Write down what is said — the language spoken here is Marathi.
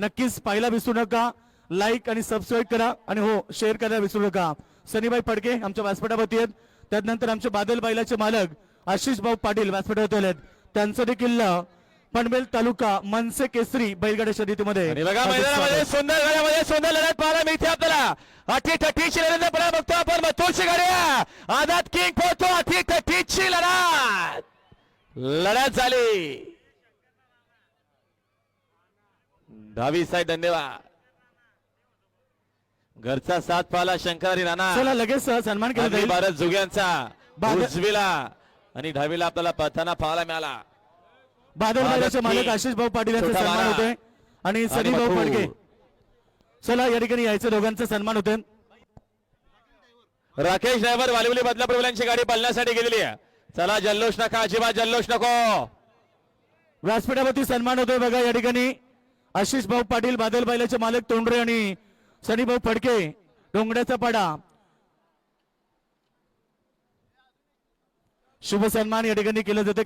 नक्कीच पाहायला विसरू नका. लाईक आणि सबस्क्राईब करा आणि हो शेअर करायला विसरू नका. सनीबाई फडके आमच्या व्यासपीठावरती आहेत. त्यानंतर आमचे बादल बैलाचे मालक आशिष भाऊ पाटील व्यासपीठावरती आलेत. त्यांचं देखील पनवेल तालुका मनसे केसरी बैलगाड्या शर्यतीमध्ये बघा मैदानामध्ये स्वागत. सुंदर गाड्यामध्ये सुंदर लढत पाहायला मिळते आपल्याला. लढत आपण बघतो आपण. मथुरची गाड्या आदात किंग पोहतो अटी ठटीची लढत. लढत झाली. दहावी साहेब धन्यवाद. घरचा साथ पाला शंकर आणि राणा चला लगेच सन्मान केला जाईल. भारत जुग्यांचा बादल- उजवीला. आणि दहावीला आपल्याला पथाना पाहायला मिळाला. बादल बैलाचे मालक आशिष भाऊ पाटील यांचे सन्मान. होते. आणि सनी भाऊ. फडके चला या ठिकाणी यायचं दोघांचा सन्मान होते. राकेश ड्रायव्हर वालिवली बदलापूर मुलांची गाडी पळण्यासाठी गेलेली आहे. चला जल्लोष नका अजिबात जल्लोष नको. व्यासपीठावरती सन्मान होतोय बघा या ठिकाणी. आशिष भाऊ पाटील बादल बैलाचे मालक तोंडरे आणि सनी भाऊ फडके डोंगड्याचा पाडा. शुभ सन्मान या ठिकाणी केलं जातं.